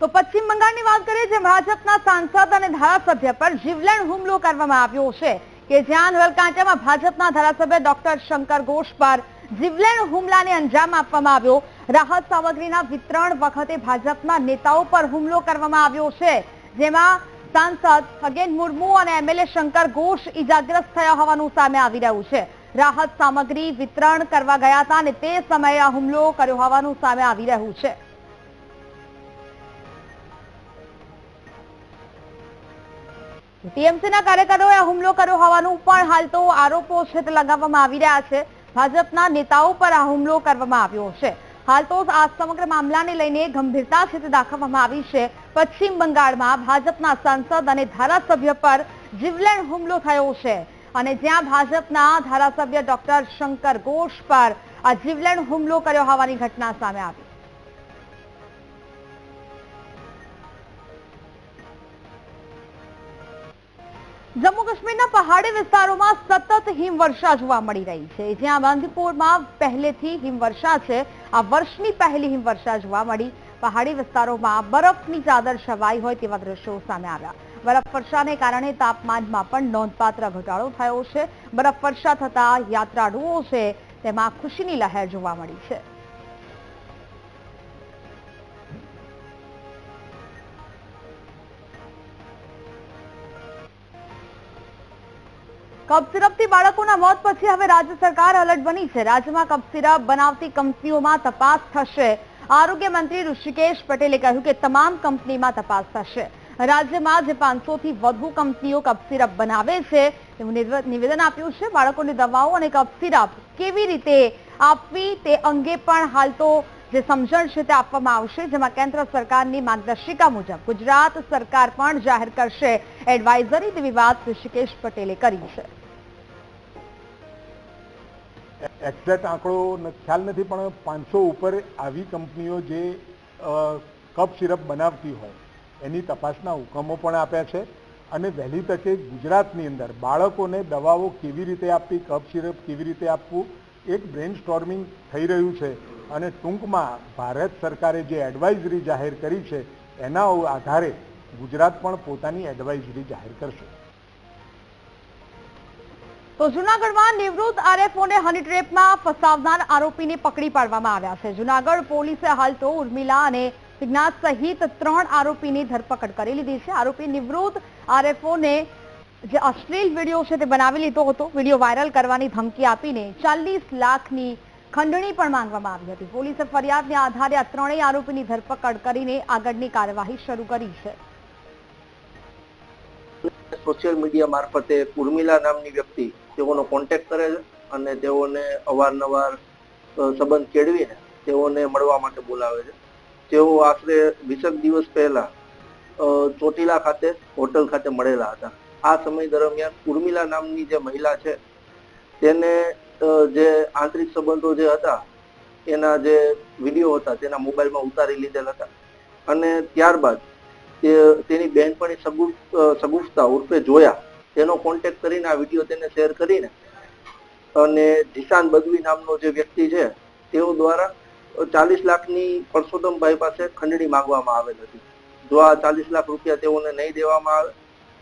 તો પશ્ચિમ બંગાળની વાત કરીએ જે ભાજપના સાંસદ અને ધારાસભ્ય પર જીવલેણ હુમલો કરવામાં આવ્યો છે, કે જ્યાં નવલકાંઠામાં ભાજપના ધારાસભ્ય ડોક્ટર શંકર ઘોષ પર જીવલેણ હુમલાને અંજામ આપવામાં આવ્યો. રાહત સામગ્રીના વિતરણ વખતે ભાજપના નેતાઓ પર હુમલો કરવામાં આવ્યો છે, જેમાં સાંસદ ખગેન મુર્મુ અને એમએલએ શંકર ઘોષ ઇજાગ્રસ્ત થયા હોવાનું સામે આવી રહ્યું છે. રાહત સામગ્રી વિતરણ કરવા ગયા હતા અને તે સમયે આ હુમલો કર્યો હોવાનું સામે આવી રહ્યું છે. ટીએમસીના કાર્યકરોએ હુમલો કર્યો હોવાનું પણ હાલ તો આરોપો છે લગાવવામાં આવી રહ્યા છે. ભાજપના નેતાઓ પર આ હુમલો કરવામાં આવ્યો છે. હાલ તો આ સમગ્ર મામલાને લઈને ગંભીરતા છે દાખવવામાં આવી છે. પશ્ચિમ બંગાળમાં ભાજપના સાંસદ અને ધારાસભ્ય પર જીવલેણ હુમલો થયો છે અને જ્યાં ભાજપના ધારાસભ્ય ડોક્ટર શંકર ઘોષ પર આ જીવલેણ હુમલો કર્યો હોવાની ઘટના સામે આવી. જમ્મુ કાશ્મીરના પહાડી વિસ્તારોમાં સતત હિમવર્ષા જોવા મળી રહી છે. જ્યાં બાંધીપુરમાં પહેલેથી હિમવર્ષા છે. આ વર્ષની પહેલી હિમવર્ષા જોવા મળી. પહાડી વિસ્તારોમાં બરફની ચાદર છવાઈ હોય તેવા દ્રશ્યો સામે આવ્યા. બરફ વર્ષાને કારણે તાપમાનમાં પણ નોંધપાત્ર ઘટાડો થયો છે. બરફ વર્ષા થતા યાત્રાળુઓ છે, તેમાં ખુશીની લહેર જોવા મળી છે. સિરપથી બાળકોના મોત પછી હવે રાજ્ય સરકાર અલર્ટ બની છે. રાજ્યમાં સિરપ બનાવતી કંપનીઓમાં તપાસ થશે. આરોગ્ય મંત્રી ઋષિકેશ પટેલે કહ્યું કે તમામ કંપનીમાં તપાસ થશે. રાજ્યમાં જે પાંચસોથી વધુ કંપનીઓ કપ સિરપ બનાવે છે, તેવું નિવેદન આપ્યું છે. બાળકોની દવાઓ અને સિરપ કેવી રીતે આપવી તે અંગે પણ હાલ તો જે સમજણ છે તે આપવામાં આવશે, જેમાં કેન્દ્ર સરકારની માર્ગદર્શિકા મુજબ ગુજરાત સરકાર પણ જાહેર કરશે. એડવાઇઝરી તેવી વાત ઋષિકેશ પટેલે કરી છે. એક્ઝેક્ટ આંકડો ખ્યાલ નથી, પણ પાંચસો ઉપર આવી કંપનીઓ જે કપ સિરપ બનાવતી હોય, એની તપાસના હુકમો પણ આપ્યા છે. અને વહેલી તકે ગુજરાતની અંદર બાળકોને દવાઓ કેવી રીતે આપવી, કપ સિરપ કેવી રીતે આપવું, એક બ્રેન સ્ટોર્મિંગ થઈ રહ્યું છે. અને ટૂંકમાં ભારત સરકારે જે એડવાઇઝરી જાહેર કરી છે, એના આધારે ગુજરાત પણ પોતાની એડવાઇઝરી જાહેર કરશે. તો જુનાગઢમાં નિવૃત્ત આરએફઓને હની ફસાવનાર આરોપીને પકડી પાડવામાં આવ્યા છે. જુનાગઢ પોલીસે હાલ તો ઉર્મિલા અને વિજ્ઞાત સહિત ત્રણ આરોપીની ધરપકડ કરી લીધી છે. આરોપી નિવૃત્ત આરએફઓને જે અશ્લીલ વીડિયો છે તે બનાવી લીધો હતો. વીડિયો વાયરલ કરવાની ધમકી આપીને ચાલીસ લાખની ખંડણી પણ માંગવામાં આવી હતી. પોલીસે ફરિયાદને આધારે આ ત્રણેય આરોપીની ધરપકડ કરીને આગળની કાર્યવાહી શરૂ કરી છે. સોશિયલ મીડિયા મારફતે ઉર્મિલા નામની વ્યક્તિ તેઓનો કોન્ટેક્ટ કરે છે અને તેઓને અવારનવાર સંબંધ કેળવીને તેઓને મળવા માટે બોલાવે છે. તેઓ આશરે વીસેક દિવસ પહેલા ચોટીલા ખાતે, હોટલ ખાતે મળેલા હતા. આ સમય દરમિયાન ઉર્મિલા નામની જે મહિલા છે, તેને જે આંતરિક સંબંધો જે હતા, એના જે વીડિયો હતા, તેના મોબાઈલમાં ઉતારી લીધેલ હતા. અને ત્યારબાદ તેની બહેનપણી સગુ સગુફતા ઉર્ફે જોયા. તેનો કોન્ટેક્ટ કરીને આ વીડિયો તેને શેર કરીને અને જીશાન બદવી નામનો જે વ્યક્તિ છે, તેઓ દ્વારા ચાલીસ લાખની પરસોત્તમભાઈ પાસે ખંડણી માંગવામાં આવેલ હતી. જો આ ચાલીસ લાખ રૂપિયા તેઓને નહીં દેવામાં આવે,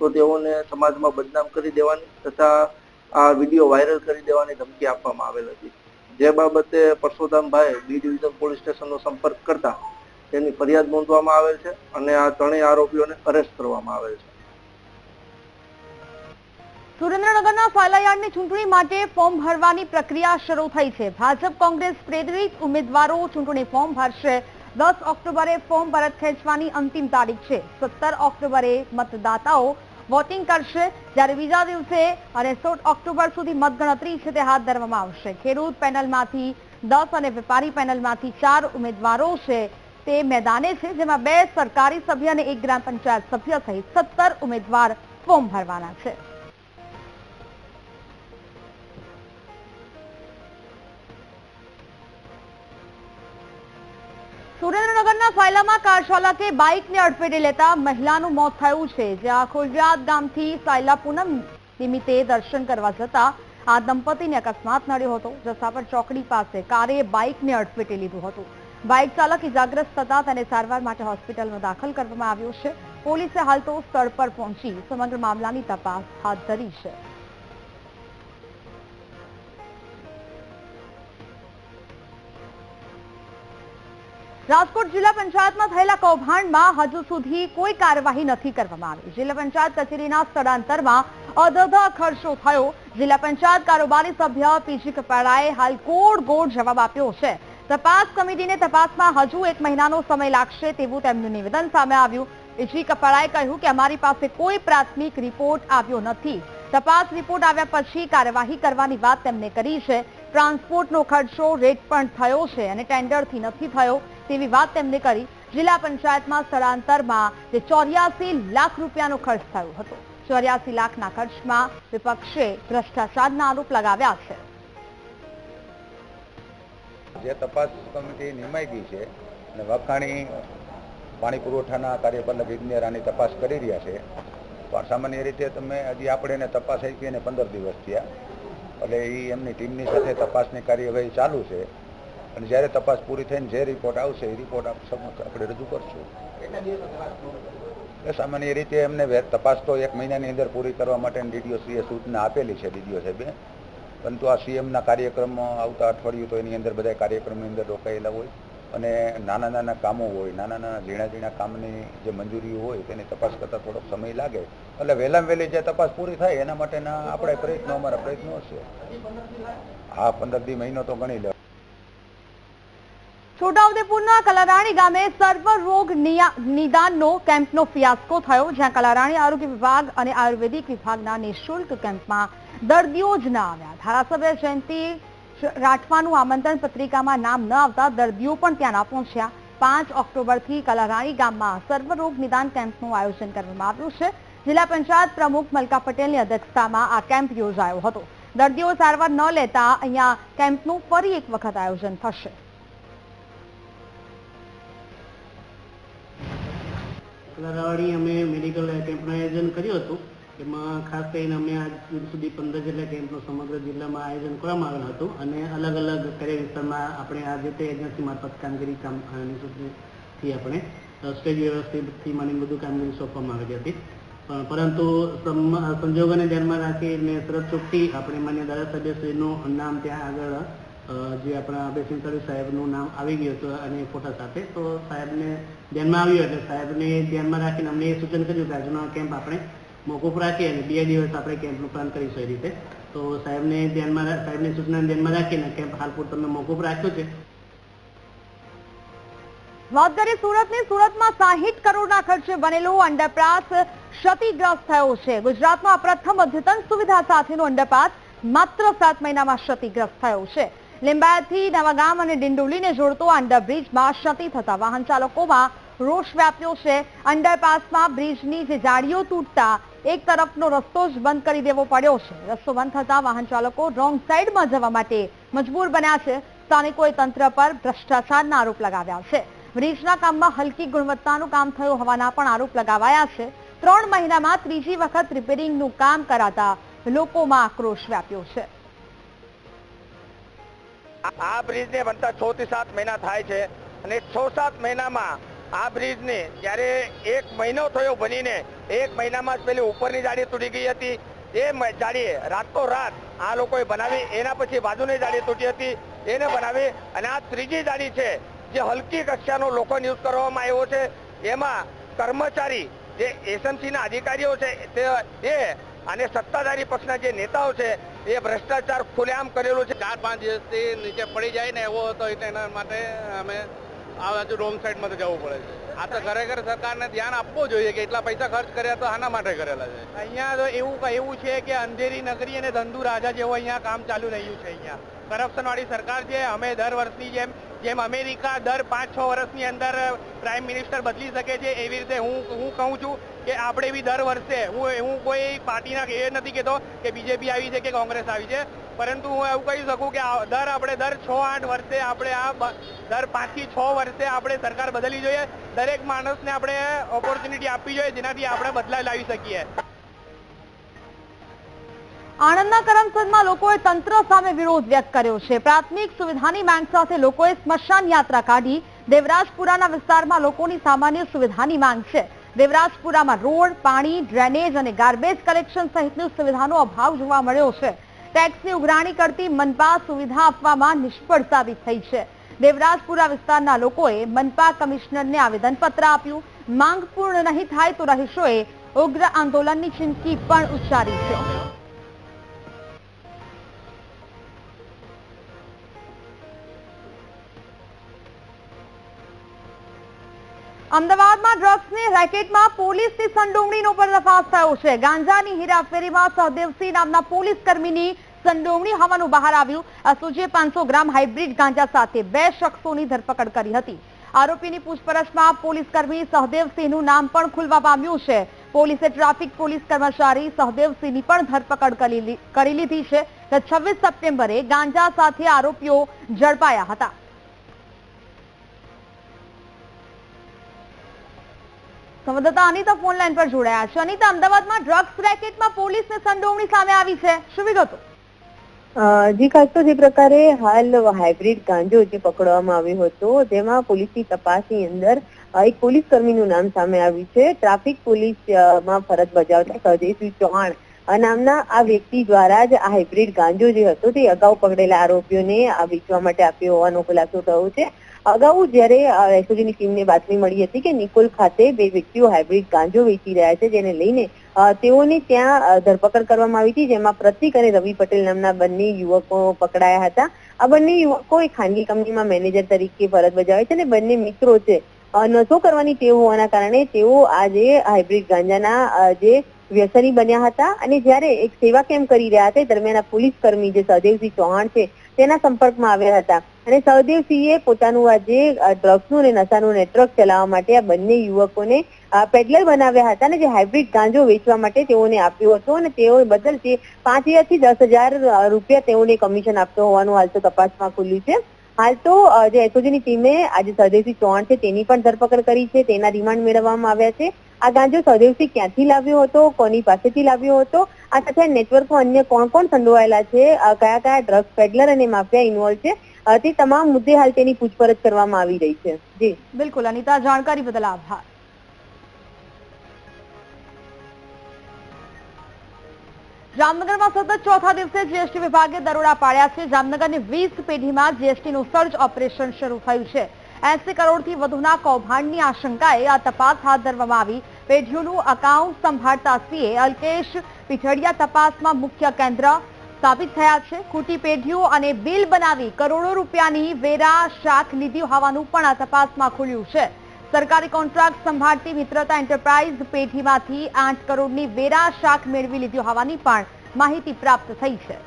તો તેઓને સમાજમાં બદનામ કરી દેવાની તથા આ વીડિયો વાયરલ કરી દેવાની ધમકી આપવામાં આવેલ હતી. જે બાબતે પરસોત્તમભાઈ બી ડિવિઝન પોલીસ સ્ટેશનનો સંપર્ક કરતા તેની ફરિયાદ નોંધવામાં આવેલ છે અને આ ત્રણેય આરોપીઓને અરેસ્ટ કરવામાં આવેલ છે. સુરેન્દ્રનગરના ફાલાયાર્ડની ચૂંટણી માટે ફોર્મ ભરવાની પ્રક્રિયા શરૂ થઈ છે. ભાજપ કોંગ્રેસ પ્રેરિત ઉમેદવારો ચૂંટણી ફોર્મ ભરશે. દસ ઓક્ટોબરે ફોર્મ પરત ખેંચવાની અંતિમ તારીખ છે. સત્તર ઓક્ટોબરે મતદાતાઓ વોટિંગ કરશે. જ્યારે બીજા દિવસે અને સોળ ઓક્ટોબર સુધી મતગણતરી છે તે હાથ ધરવામાં આવશે. ખેડૂત પેનલમાંથી દસ અને વેપારી પેનલમાંથી ચાર ઉમેદવારો છે. તે મેદાને છે, જેમાં બે સરકારી સભ્ય અને એક ગ્રામ પંચાયત સભ્ય સહિત સત્તર ઉમેદવાર ફોર્મ ભરવાના છે. સુરેન્દ્રનગરના સાયલામાં કાર ચાલકે બાઇકને અડફેટે લેતા મહિલાનું મોત થયું છે જ્યાં ખોડિયાદ ગામથી સાયલા પૂનમ નિમિત્તે દર્શન કરવા જતા આ દંપતીને અકસ્માત નડ્યો હતો. જસાપર ચોકડી પાસે કારે બાઇકને અડફેટે લીધું હતું. બાઇક ચાલક ઇજાગ્રસ્ત થતા તેને સારવાર માટે હોસ્પિટલમાં દાખલ કરવામાં આવ્યો છે. પોલીસે હાલ તો સ્થળ પર પહોંચી સમગ્ર મામલાની તપાસ હાથ ધરી છે. રાજકોટ જિલ્લા પંચાયતમાં થયેલા કૌભાંડમાં હજુ સુધી કોઈ કાર્યવાહી નથી કરવામાં આવી. જિલ્લા પંચાયત કચેરીના સ્થળાંતરમાં અધધા ખર્ચો થયો. જિલ્લા પંચાયત કારોબારી સભ્ય પીજી કપાડાએ હાલ કોડ ગોળ જવાબ આપ્યો છે. તપાસ સમિતિને તપાસમાં હજુ એક મહિનાનો સમય લાગશે તેવું તેમનું નિવેદન સામે આવ્યું. એજી કપાડાએ કહ્યું કે અમારી પાસે કોઈ પ્રાથમિક રિપોર્ટ આવ્યો નથી. તપાસ રિપોર્ટ આવ્યા પછી કાર્યવાહી કરવાની વાત તેમણે કરી છે. ટ્રાન્સપોર્ટનો ખર્ચો રેટ પણ થયો છે અને ટેન્ડરથી નથી થયો તેવી વાત તેમણે કરી. જિલ્લા પંચાયતમાં સ્થળાંતરમાં જે ચોર્યાસી લાખ રૂપિયાનો ખર્ચ થયો હતો. ચોર્યાસી લાખના ખર્ચમાં વિપક્ષે ભ્રષ્ટાચારના આરોપ લગાવ્યા છે. જે તપાસ કમિટી નિમાઈ ગઈ છે અને વખાણી પાણી પુરવઠાના કાર્યપાલક ઇજનેર આની તપાસ કરી રહ્યા છે. પણ સામાન્ય રીતે તમે હજી આપણે એને તપાસ આપી એને પંદર દિવસ થયા. એટલે એ એમની ટીમની સાથે તપાસની કાર્યવાહી ચાલુ છે. અને જ્યારે તપાસ પૂરી થઈને જે રિપોર્ટ આવશે એ રિપોર્ટ આપણે રજૂ કરશું. સામાન્ય રીતે એમને તપાસ તો એક મહિનાની અંદર પૂરી કરવા માટે ડીડીઓ સૂચના આપેલી છે ડીડીઓ સાહેબે. પરંતુ આ સીએમના કાર્યક્રમમાં આવતા અઠવાડિયું તો એની અંદર બધા કાર્યક્રમની અંદર રોકાયેલા હોય અને નાના નાના કામો હોય, નાના નાના ઝીણા ઝીણા કામની જે મંજૂરીઓ હોય તેની તપાસ કરતાં થોડોક સમય લાગે. એટલે વહેલામાં વહેલી જે તપાસ પૂરી થાય એના માટેના આપણે પ્રયત્નો, અમારા પ્રયત્નો હશે હા, પંદર દી મહિનો તો ગણી લે છોટાઉદેપુરના કલારાણી ગામે સર્વરોગ રોગ નિદાનનો કેમ્પનો ફિયાસ્કો થયો, જ્યાં કલારાણી આરોગ્ય વિભાગ અને આયુર્વેદિક વિભાગના નિઃશુલ્ક કેમ્પમાં દર્દીઓ જ ના આવ્યા. ધારાસભ્ય જયંતિ રાઠવાનું આમંત્રણ પત્રિકામાં નામ ન આવતા દર્દીઓ પણ ત્યાં ના પહોંચ્યા. પાંચ ઓક્ટોબરથી કલારાણી ગામમાં સર્વરોગ નિદાન કેમ્પનું આયોજન કરવામાં આવ્યું છે. જિલ્લા પંચાયત પ્રમુખ મલકા પટેલની અધ્યક્ષતામાં આ કેમ્પ યોજાયો હતો. દર્દીઓ સારવાર ન લેતા અહીંયા કેમ્પનું ફરી એક વખત આયોજન થશે. કલારાવાડી અમે મેડિકલ કેમ્પનું આયોજન કર્યું હતું. એમાં ખાસ કરીને અમે આજ સુધી પંદર જેટલા કેમ્પનું સમગ્ર જિલ્લામાં આયોજન કરવામાં આવેલું હતું અને અલગ અલગ કાર્ય વિસ્તારમાં આપણે આ જે તે એજન્સી મારફત કામગીરી કામથી આપણે સ્ટેજ વ્યવસ્થિતથી માંડીને બધું કામગીરી સોંપવામાં આવેલી હતી. પરંતુ સંજોગોને ધ્યાનમાં રાખીને શરત ચૂકતી આપણે માન્ય ધારાસભ્યશ્રીનું નામ ત્યાં આગળ જે આપણા અભયસિંહ તળવી સાહેબનું નામ આવી ગયું હતું અને ફોટા સાથે, તો સાહેબને ધ્યાનમાં આવ્યું એટલે સાહેબને ધ્યાનમાં રાખીને અમને એ સૂચન કર્યું કે આજનો કેમ્પ આપણે મોકૂફ રાખી અને બે દિવસ આપણે કેમ્પનું પ્લાન કરીશું એ રીતે. તો સાહેબને ધ્યાનમાં સાહેબની સૂચના ધ્યાનમાં રાખીને કેમ્પ હાલ પૂરતો મોકૂફ રાખ્યો છે. વાત કરીએ સુરતની, સુરતમાં સાહીઠ કરોડના ખર્ચે બનેલું અંડરપાસ ક્ષતિગ્રસ્ત થયો છે. ગુજરાતમાં પ્રથમ અદ્યતન સુવિધા સાથેનો અંડરપાસ માત્ર સાત મહિનામાં ક્ષતિગ્રસ્ત થયો છે. લીંબાયતથી નવાગામ અને ડિંડોલીને જોડતો અંડરબ્રિજમાં ક્ષતિ થતા વાહન ચાલકોમાં રોષ વ્યાપ્યો છે. અંડરપાસમાં બ્રિજની જે જાળીઓ તૂટતા એક તરફનો રસ્તો જ બંધ કરી દેવો પડ્યો છે. રસ્તો બંધ થતા વાહન ચાલકો રોંગ સાઈડમાં જવા માટે મજબૂર બન્યા છે. સ્થાનિકોએ તંત્ર પર ભ્રષ્ટાચારના આરોપ લગાવ્યા છે. બ્રિજના કામમાં હલકી ગુણવત્તાનું કામ થયું હોવાના પણ આરોપ લગાવાયા છે. ત્રણ મહિનામાં ત્રીજી વખત રિપેરિંગનું કામ કરાતા લોકોમાં આક્રોશ વ્યાપ્યો છે. આ બ્રિજને બનતા છ થી સાત મહિના થાય છે અને છ સાત મહિનામાં આ બ્રિજને જ્યારે એક મહિનો થયો બનીને એક મહિનામાં જ પેલી ઉપરની જાળી તૂટી ગઈ હતી. એ જાળીએ રાતો રાત આ લોકોએ બનાવી, એના પછી બાજુની જાળી તૂટી હતી. એને બનાવી અને આ ત્રીજી જાળી છે, જે હલકી કક્ષાનો લોકોને યુઝ કરવામાં આવ્યો છે. એમાં કર્મચારી, જે એસએમસીના અધિકારીઓ છે, તે, એ અને સત્તાધારી પક્ષના જે નેતાઓ છે, એ ભ્રષ્ટાચાર ખુલ્લેઆમ કરેલો છે. ચાર, પાંચ દિવસથી નીચે પડી જાય ને એવો હતો એટલે એના માટે અમે આ બાજુ રોંગ સાઈડમાં તો જવું પડે છે. આ તો ખરેખર સરકારને ધ્યાન આપવું જોઈએ કે એટલા પૈસા ખર્ચ કર્યા તો આના માટે કરેલા છે. અહીંયા તો એવું કહેવું છે કે અંધેરી નગરી અને ધંધુ રાજા જેવો અહીંયા કામ ચાલુ રહ્યું છે અહીંયા. કરપ્શન વાળી સરકાર છે, અમે દર વર્ષની જેમ જેમ અમેરિકા દર પાંચ છ વર્ષની અંદર પ્રાઇમ મિનિસ્ટર બદલી શકે છે, એવી રીતે હું હું કહું છું કે આપણે બી દર વર્ષે, હું હું કોઈ પાર્ટીના એ નથી કહેતો કે બીજેપી આવી છે કે કોંગ્રેસ આવી છે. પરંતુ હું એવું કહી શકું કે દર આપણે દર છ આઠ વર્ષે આપણે આ દર પાંચથી છ વર્ષે આપણે સરકાર બદલવી જોઈએ. દરેક માણસને આપણે ઓપોર્ચ્યુનિટી આપવી જોઈએ જેનાથી આપણે બદલાવ લાવી શકીએ. આણંદના કરમસદમાં લોકોએ તંત્ર સામે વિરોધ વ્યક્ત કર્યો છે. પ્રાથમિક સુવિધાની માંગ સાથે લોકોએ સ્મશાન યાત્રા કાઢી દેવરાજપુરાના વિસ્તારમાં લોકોની સામાન્ય સુવિધાની માંગ છે. દેવરાજપુરામાં રોડ, પાણી, ડ્રેનેજ અને ગાર્બેજ કલેક્શન સહિતની સુવિધાનો અભાવ જોવા મળ્યો છે. ટેક્સની ઉઘરાણી કરતી મનપા સુવિધા આપવામાં નિષ્ફળ સાબિત થઈ છે. દેવરાજપુરા વિસ્તારના લોકોએ મનપા કમિશનરને આવેદનપત્ર આપ્યું. માંગ પૂર્ણ નહીં થાય તો રહીશોએ ઉગ્ર આંદોલનની ચીમકી પણ ઉચ્ચારી છે. અમદાવાદમાં ડ્રગ્સની રેકેટમાં પોલીસની સંડોવણીનો પર્દાફાશ થયો છે. ગાંજાની હેરાફેરીમાં સહદેવસિંહ નામના પોલીસ કર્મીની સંડોવણી હોવાનું બહાર આવ્યું. એસઓજીએ પાંચસો ગ્રામ હાઇબ્રિડ ગાંજા સાથે બે શખ્સોની ધરપકડ કરી હતી. આરોપીની પૂછપરછમાં પોલીસ કર્મી સહદેવસિંહનું નામ પણ ખુલવા પામ્યું છે. પોલીસે ટ્રાફિક પોલીસ કર્મચારી સહદેવસિંહની પણ ધરપકડ કરી લીધી છે. છવ્વીસ સપ્ટેમ્બરે ગાંજા સાથે આરોપીઓ ઝડપાયા હતા. સંવાદદાતા અનિતા ફોન લાઈન પર જોડાયા છે. અનિતા, અમદાવાદમાં ડ્રગ્સ રેકેટમાં પોલીસને સંડોવણી સામે આવી છે. શું વિગતો? જી, ખાસ તો જે પ્રકારે હાલ હાઇબ્રિડ ગાંજો જે પકડવામાં આવ્યો હતો તેમાં પોલીસની તપાસની અંદર એક પોલીસ કર્મીનું નામ સામે આવ્યું છે. ટ્રાફિક પોલીસમાં ફરજ બજાવતા સહદેવસિંહ ચૌહાણ નામના આ વ્યક્તિ દ્વારા જ આ હાઇબ્રિડ ગાંજો જે હતો તે અગાઉ પકડેલા આરોપીઓને આ વેચવા માટે આપ્યો હોવાનો ખુલાસો થયો છે. અગાઉ જ્યારે એસઓજીની ટીમને બાતમી મળી હતી કે નિકોલ ખાતે બે વ્યક્તિઓ હાઇબ્રિડ ગાંજો વેચી રહ્યા છે, જેને લઈને તેઓની ત્યાં ધરપકડ કરવામાં આવી હતી, જેમાં પ્રતિક અને રવિ પટેલ નામના બંને યુવકો પકડાયા હતા. આ બંને યુવકો એક ખાનગી કંપનીમાં મેનેજર તરીકે ફરજ બજાવે છે અને બંને મિત્રો છે. નશો કરવાની ટેવ હોવાના કારણે તેઓ આજે હાઇબ્રિડ ગાંજાના જે વ્યસની બન્યા હતા અને જ્યારે એક સેવા કેમ્પ કરી રહ્યા હતા દરમિયાન પોલીસ કર્મી જે સહદેવસિંહ ચૌહાણ છે, તેના સંપર્કમાં આવ્યા હતા. અને સહદેવસિંહે પોતાનું આ જે ડ્રગ્સનું અને નશાનું નેટવર્ક ચલાવવા માટે આ બંને યુવકોને પેડલર બનાવ્યા હતા અને જે હાઇબ્રિડ ગાંજો વેચવા માટે તેઓને આપ્યો હતો અને તેઓ બદલ તે પાંચ હજારથી દસ હજાર રૂપિયા તેઓને કમિશન આપતો હોવાનું હાલ તો તપાસમાં ખુલ્યું છે. હાલ તો જે એસઓજીની ટીમે આજે સહદેવસિંહ ચૌહાણ છે તેની પણ ધરપકડ કરી છે, તેના રિમાન્ડ મેળવવામાં આવ્યા છે. આ ગાંજો સહદેવસિંહ ક્યાંથી લાવ્યો હતો, કોની પાસેથી લાવ્યો હતો, આ સાથે નેટવર્કમાં અન્ય કોણ કોણ સંડોવાયેલા છે કયા કયા ડ્રગ્સ પેડલર અને માફિયા ઇન્વોલ્વ છે તે તમામ મુદ્દે હાલ તેની પૂછપરછ કરવામાં આવી રહી છે. જી. બિલકુલ, અનિતા, જાણકારી બદલ આભાર. જામનગરમાં સતત ચોથા દિવસે જીએસટી વિભાગે દરોડા પાડ્યા છે. જામનગરની વીસ પેઢીમાં જીએસટીનું સર્ચ ઓપરેશન શરૂ થયું છે. એસી કરોડથી વધુના કૌભાંડની આશંકાએ આ તપાસ હાથ ધરવામાં આવી. પેઢીઓનું અકાઉન્ટ સંભાળતા સીએ અલ્કેશ પીછડિયા તપાસમાં મુખ્ય કેન્દ્ર સાબિત થયા છે. ખોટી પેઢીઓ અને બિલ બનાવી કરોડો રૂપિયાની વેરા શાખ લીધી હોવાનું પણ આ તપાસમાં ખુલ્યું છે. સરકારી કોન્ટ્રાક્ટ સંભાળતી મિત્રતા એન્ટરપ્રાઇઝ પેઢીમાંથી આઠ કરોડની વેરા શાખ મેળવી લીધી હોવાની પણ માહિતી પ્રાપ્ત થઈ છે.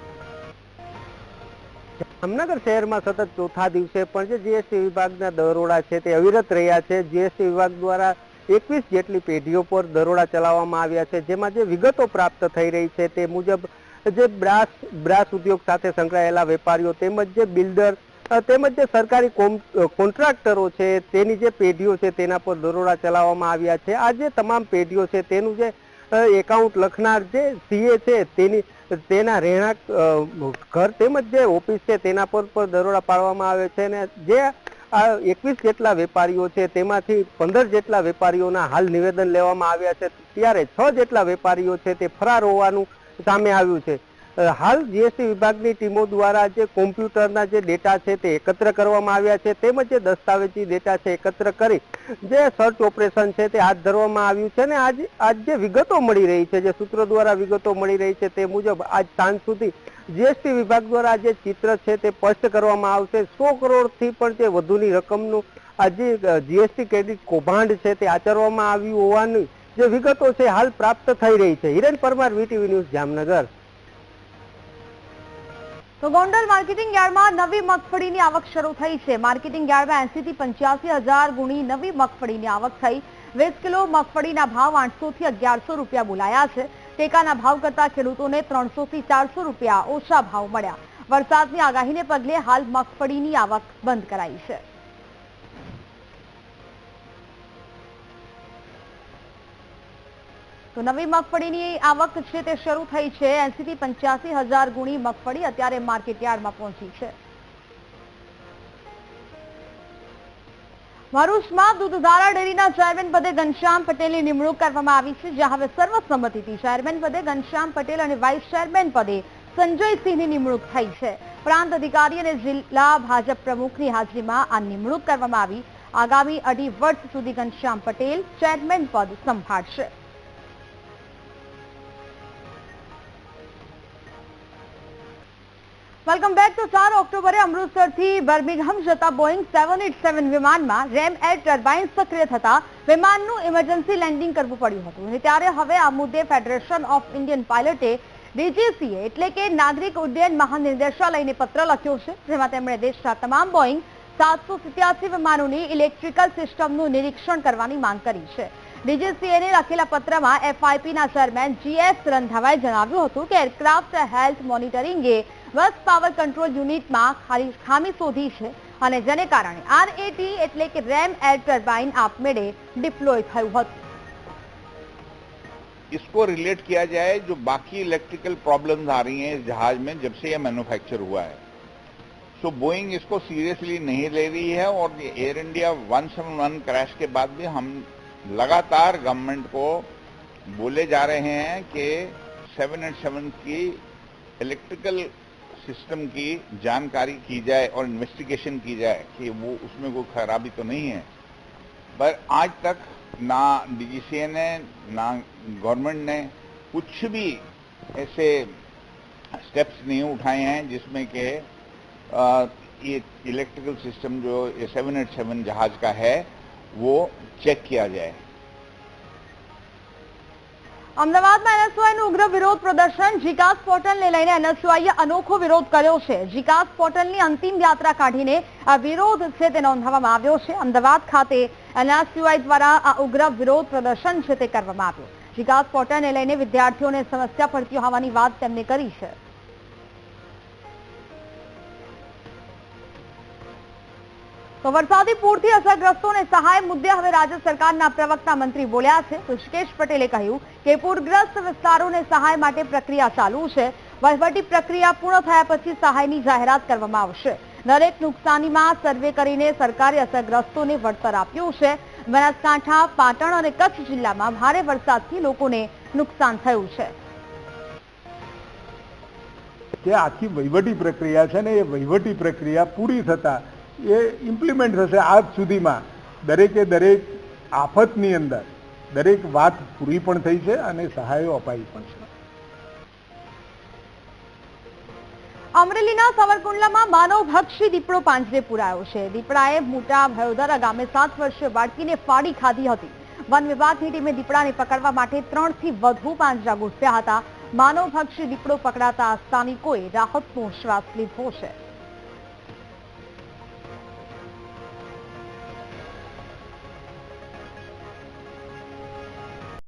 જામનગર શહેરમાં સતત ચોથા દિવસે પણ જે જીએસટી વિભાગના દરોડા છે તે અવિરત રહ્યા છે. જીએસટી વિભાગ દ્વારા એકવીસ જેટલી પેઢીઓ પર દરોડા ચલાવવામાં આવ્યા છે. જેમાં જે વિગતો પ્રાપ્ત થઈ રહી છે તે મુજબ જે બ્રાસ બ્રાસ ઉદ્યોગ સાથે સંકળાયેલા વેપારીઓ તેમજ જે બિલ્ડર તેમજ જે સરકારી કોન્ટ્રાક્ટરો છે, તેની જે પેઢીઓ છે તેના પર દરોડા ચલાવવામાં આવ્યા છે. આ જે તમામ પેઢીઓ છે તેનું જે એકાઉન્ટ લખનાર જે સીએ છે તેની, તેના રહેણાંક ઘર તેમજ જે ઓફિસ છે તેના પર પણ દરોડા પાડવામાં આવે છે અને જે આ એકવીસ જેટલા વેપારીઓ છે તેમાંથી પંદર જેટલા વેપારીઓના હાલ નિવેદન લેવામાં આવ્યા છે. ત્યારે છ જેટલા વેપારીઓ છે તે ફરાર હોવાનું સામે આવ્યું છે. હાલ જીએસટી વિભાગની ટીમો દ્વારા જે કોમ્પ્યુટરના જે ડેટા છે તે એકત્ર કરવામાં આવ્યા છે તેમજ જે દસ્તાવેજી ડેટા છે એકત્ર કરી જે સર્ચ ઓપરેશન છે તે હાથ ધરવામાં આવ્યું છે અને આજ આજ જે વિગતો મળી રહી છે, જે સૂત્રો દ્વારા વિગતો મળી રહી છે તે મુજબ આજ સાંજ સુધી જીએસટી વિભાગ દ્વારા જે ચિત્ર છે તે સ્પષ્ટ કરવામાં આવશે. સો કરોડથી પણ જે વધુની રકમનું આ જે જીએસટી ક્રેડિટ કૌભાંડ છે તે આચરવામાં આવ્યું હોવાની જે વિગતો છે, હાલ પ્રાપ્ત થઈ રહી છે. Hiren Parmar, VTV news, Jamnagar. તો ગોંડલ માર્કેટિંગ યાર્ડમાં નવી મગફળીની આવક શરૂ થઈ છે. માર્કેટિંગ યાર્ડમાં એસી થી પંચ્યાસી હજાર ગુણી નવી મગફળીની આવક થઈ. વીસ કિલો મગફળીના ભાવ આઠસો થી અગિયારસો રૂપિયા બોલાયા છે. ટેકાના ભાવ કરતા ખેડૂતોને ત્રણસો થી ચારસો રૂપિયા ઓછા ભાવ મળ્યા. વરસાદની આગાહીને પગલે હાલ મગફળીની આવક બંધ કરાઈ છે. તો નવી મગફળીની આવક છે તે શરૂ થઈ છે. એસીથી પંચ્યાસી હજાર ગુણી મગફળી અત્યારે માર્કેટયાર્ડમાં પહોંચી છે. ભરૂચમાં દૂધધારા ડેરીના ચેરમેન પદે ઘનશ્યામ પટેલની નિમણૂક કરવામાં આવી છે, જ્યાં હવે સર્વસંમતિથી ચેરમેન પદે ઘનશ્યામ પટેલ અને વાઇસ ચેરમેન પદે સંજયસિંહની નિમણૂક થઈ છે. પ્રાંત અધિકારી અને જિલ્લા ભાજપ પ્રમુખની હાજરીમાં આ નિમણૂક કરવામાં આવી. આગામી અઢી વર્ષ સુધી ઘનશ્યામ પટેલ ચેરમેન પદ સંભાળશે. વેલકમ બેક તો ચાર ઓક્ટોબરે અમૃતસરથી બર્મિંગહમ જતા બોઈંગ સેવન એટ સેવન વિમાનમાં રેમ એર ટર્બાઇન સક્રિય થતા વિમાનનું ઇમરજન્સી લેન્ડિંગ કરવું પડ્યું હતું. અને ત્યારે હવે આ મુદ્દે ફેડરેશન ઓફ ઇન્ડિયન પાયલટે ડીજીસીએ એટલે કે નાગરિક ઉડ્ડયન મહાનિર્દેશાલયને પત્ર લખ્યો છે, જેમાં તેમણે દેશના તમામ બોઈંગ સાતસો સિત્યાસી વિમાનોની ઇલેક્ટ્રિકલ સિસ્ટમનું નિરીક્ષણ કરવાની માંગ કરી છે. ડીજીસીએને લખેલા પત્રમાં એફઆઈપીના ચેરમેન જીએસ રંધાવાએ જણાવ્યું હતું કે aircraft health મોનિટરિંગે bus power control યુનિટમાં ખાલી ખામી શોધી છે અને જેને કારણે આરએટી એટલે કે રેમ એર ટર્બાઇન આપમેળે ડિપ્લોય થયું હતું इसको रिलेट किया जाए जो बाकी इलेक्ट्रिकल प्रॉब्लम्स आ रही हैं इस जहाज में जब से ये मैन्युफैक्चर हुआ है सो बोइंग इसको सीरियसली नहीं ले रही है और एयर इंडिया 171 क्रैश के बाद भी हम लगातार गवर्नमेंट को बोले जा रहे हैं कि 787 की इलेक्ट्रिकल सिस्टम की जानकारी की जाए और इन्वेस्टिगेशन की जाए कि वो उसमें कोई खराबी तो नहीं है। पर आज तक ना डीजीसीए ने, ना गवर्नमेंट ने कुछ भी ऐसे स्टेप्स नहीं उठाए हैं जिसमें कि ये इलेक्ट्रिकल सिस्टम जो ये सेवन एट सेवन जहाज़ का है, वो चेक किया जाए। અમદાવાદમાં એનએસયુઆઈનું ઉગ્ર વિરોધ પ્રદર્શન, જીકાસ પોર્ટલને લઈને એનએસયુઆઈએ અનોખો વિરોધ કર્યો છે. જીકાસ પોર્ટલની અંતિમ યાત્રા કાઢીને આ વિરોધ છે તે નોંધાવવામાં આવ્યો છે. અમદાવાદ ખાતે એનએસયુઆઈ દ્વારા આ ઉગ્ર વિરોધ પ્રદર્શન છે તે કરવામાં આવ્યું. જીકાસ પોર્ટલને લઈને વિદ્યાર્થીઓને સમસ્યા પડતી હોવાની વાત તેમણે કરી છે. તો વરસાદી પૂરથી અસરગ્રસ્તોને સહાય મુદ્દે હવે રાજ્ય સરકારના પ્રવક્તા મંત્રી બોલ્યા છે. ઋષિકેશ પટેલે કહ્યું કે પૂરગ્રસ્ત વિસ્તારોને સહાય માટે પ્રક્રિયા ચાલુ છે. વહીવટી પ્રક્રિયા પૂર્ણ થયા પછી સહાયની જાહેરાત કરવામાં આવશે. દરેક નુકસાનીમાં સર્વે કરીને સરકારે અસરગ્રસ્તોને વળતર આપ્યું છે. બનાસકાંઠા, પાટણ અને કચ્છ જિલ્લામાં ભારે વરસાદથી લોકોને નુકસાન થયું છે. કે આખી વહીવટી પ્રક્રિયા છે ને એ વહીવટી પ્રક્રિયા પૂરી થતા એ ઇમ્પ્લિમેન્ટ થશે આજ સુધીમાં. દરેકે દરેક આફતની અંદર દરેક વાત પૂરી પણ થઈ છે અને સહાયો અપાઈ પણ છે. અમરેલીના સાવરકુંડલામાં માનવભક્ષી દીપડો પાંજરે પુરાયો છે. દીપડાએ મોટા ભયોદરા ગામે સાત વર્ષીય બાળકીને ફાડી ખાધી હતી. વન વિભાગની ટીમે દીપડાને પકડવા માટે ત્રણથી વધુ પાંજરા ગોઠવ્યા હતા. માનવભક્ષી દીપડો પકડાતા સ્થાનિકોએ રાહતનો શ્વાસ લીધો છે.